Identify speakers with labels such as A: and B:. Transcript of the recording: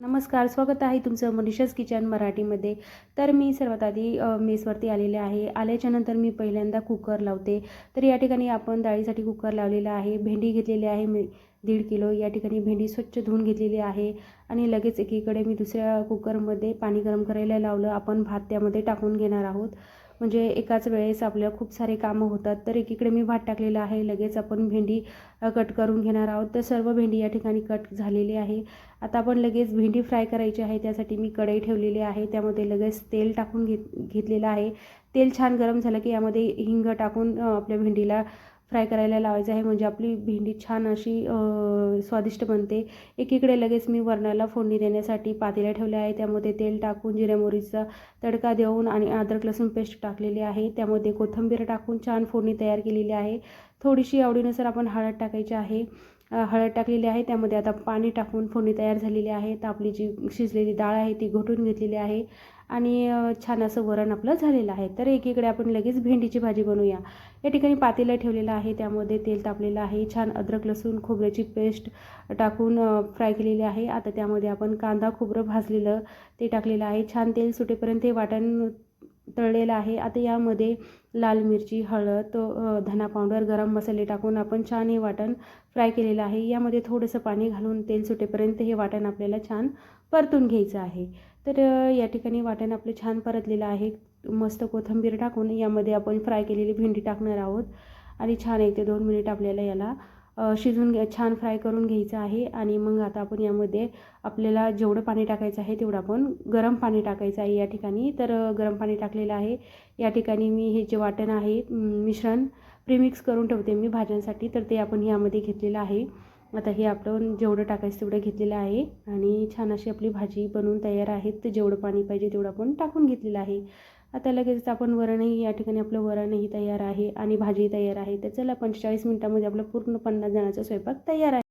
A: नमस्कार स्वागत आहे तुमचं मनीषाज किचन मराठीमध्ये. तर मी सर्वात आधी मेसवरती आलेले आहे. आल्याच्यानंतर मी पहिल्यांदा कुकर लावते. तर या ठिकाणी आपण डाळीसाठी कुकर लावलेला आहे. भेंडी घेतलेली आहे मी दीड किलो. या ठिकाणी भेंडी स्वच्छ धुवून घेतलेली आहे. आणि लगेच एकीकडे मी दुसऱ्या कुकरमध्ये पाणी गरम करायला लावलं. आपण भात त्यामध्ये टाकून घेणार आहोत. म्हणजे एकाच वेळेस आपल्या खूप सारे कामं होतात. तर एकीकडे मी भात टाकलेला आहे लगेच आपण भेंडी कट करून घेणार आहोत. तर सर्व भेंडी या ठिकाणी कट झालेली आहे. आता आपण लगेच भेंडी फ्राय करायची आहे त्यासाठी मी कढई ठेवलेली आहे. त्यामध्ये लगेच तेल टाकून घेत घेतलेलं आहे. तेल छान गरम झालं की यामध्ये हिंग टाकून आपल्या भेंडीला फ्राय करायला लावायचं आहे. म्हणजे आपली भेंडी छान अशी स्वादिष्ट बनते. एकीकडे लगेच मी वरणाला फोडणी देण्यासाठी पातेल्या ठेवल्या आहे त्यामध्ये तेल टाकून जिऱ्या मोहरीचा तडका देऊन आणि अद्रक लसूण पेस्ट टाकलेली आहे. त्यामध्ये कोथिंबीर टाकून छान फोडणी तयार केलेली आहे. थोडीशी आवडीनुसार आपण हळद टाकायची आहे. हळद टाकलेली आहे. त्यामध्ये आता पाणी टाकून फोडणी तयार झालेली आहे. तर आपली जी शिजलेली डाळ आहे ती घोटून घेतलेली आहे. आणि छान असं वरण आपलं झालेलं आहे. तर एकीकडे आपण लगेच भेंडीची भाजी बनवूया. या ठिकाणी पातेलं ठेवलेलं आहे. त्यामध्ये तेल तापलेलं आहे. छान अद्रक लसूण खोबऱ्याची पेस्ट टाकून फ्राय केलेली आहे. आता त्यामध्ये आपण कांदा खोबरं भाजलेलं ते टाकलेलं आहे. छान तेल सुटेपर्यंत हे वाटण तळलेलं आहे. आता यामध्ये लाल मिरची हळद धना पावडर गरम मसाले टाकून आपण छान हे वाटण फ्राय केलेलं आहे. यामध्ये थोडंसं पाणी घालून तेल सुटेपर्यंत हे वाटण आपल्याला छान परतून घ्यायचं आहे. तर या ठिकाणी वाटण आपलं छान परतलेलं आहे. मस्त कोथिंबीर टाकून यामध्ये आपण फ्राय केलेली भेंडी टाकणार आहोत. आणि छान एक ते दोन मिनिट आपल्याला याला शिजवून घ्या छान फ्राय करून घ्यायचं आहे. आणि मग आता आपण यामध्ये आपल्याला जेवढं पाणी टाकायचं आहे तेवढं आपण गरम पाणी टाकायचं आहे या ठिकाणी. तर गरम पाणी टाकलेलं आहे. या ठिकाणी मी हे जे वाटण आहे मिश्रण प्रीमिक्स करून ठेवते मी भाज्यांसाठी. तर ते आपण यामध्ये घेतलेलं आहे. आता हे आपण जेवढं टाकायचं तेवढं घेतलेलं आहे. आणि छान अशी आपली भाजी बनवून तयार आहेत तर जेवढं पाणी पाहिजे तेवढं आपण टाकून घेतलेलं आहे. आता लगेचच आपण वरणही या ठिकाणी आपलं वरणही तयार आहे आणि भाजी तयार आहे. तर चला पंचेचाळीस मिनटामध्ये आपलं पूर्ण पन्नास जणाचा स्वयंपाक तयार आहे.